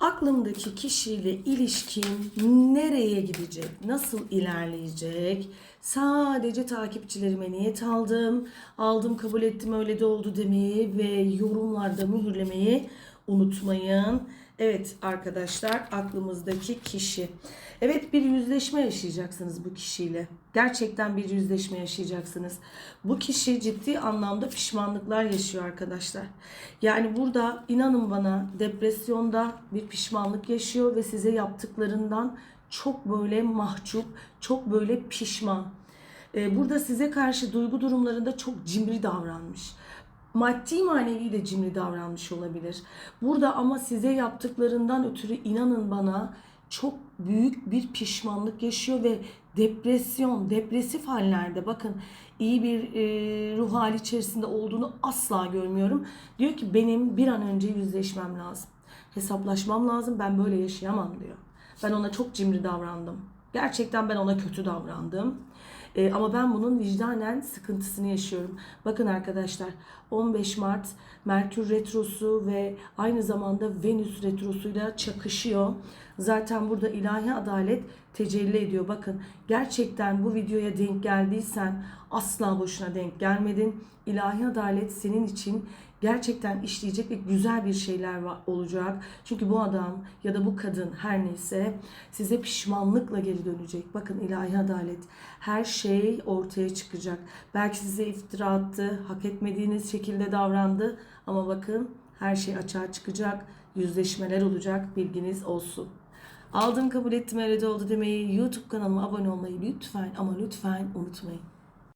Aklımdaki kişiyle ilişkim nereye gidecek? Nasıl ilerleyecek? Sadece takipçilerime niyet aldım. Aldım kabul ettim öyle de oldu demeyi ve yorumlarda mühürlemeyi unutmayın. Evet arkadaşlar aklımızdaki kişi. Evet bir yüzleşme yaşayacaksınız bu kişiyle. Gerçekten bir yüzleşme yaşayacaksınız. Bu kişi ciddi anlamda pişmanlıklar yaşıyor arkadaşlar. Yani burada inanın bana depresyonda bir pişmanlık yaşıyor ve size yaptıklarından çok böyle mahcup, çok böyle pişman. Ee, Burada size karşı duygu durumlarında çok cimri davranmış maddi manevi de cimri davranmış olabilir. Burada ama size yaptıklarından ötürü inanın bana çok büyük bir pişmanlık yaşıyor ve depresyon, depresif hallerde bakın iyi bir e, ruh hali içerisinde olduğunu asla görmüyorum. Diyor ki benim bir an önce yüzleşmem lazım. Hesaplaşmam lazım. Ben böyle yaşayamam diyor. Ben ona çok cimri davrandım. Gerçekten ben ona kötü davrandım. Ee, ama ben bunun vicdanen sıkıntısını yaşıyorum. Bakın arkadaşlar 15 Mart Merkür Retrosu ve aynı zamanda Venüs Retrosuyla çakışıyor. Zaten burada ilahi adalet tecelli ediyor. Bakın gerçekten bu videoya denk geldiysen asla boşuna denk gelmedin. İlahi adalet senin için gerçekten işleyecek ve güzel bir şeyler olacak. Çünkü bu adam ya da bu kadın her neyse size pişmanlıkla geri dönecek. Bakın ilahi adalet her şey ortaya çıkacak. Belki size iftira attı, hak etmediğiniz şekilde davrandı ama bakın her şey açığa çıkacak. Yüzleşmeler olacak. Bilginiz olsun. Aldım kabul ettim öyle de oldu demeyi YouTube kanalıma abone olmayı lütfen ama lütfen unutmayın.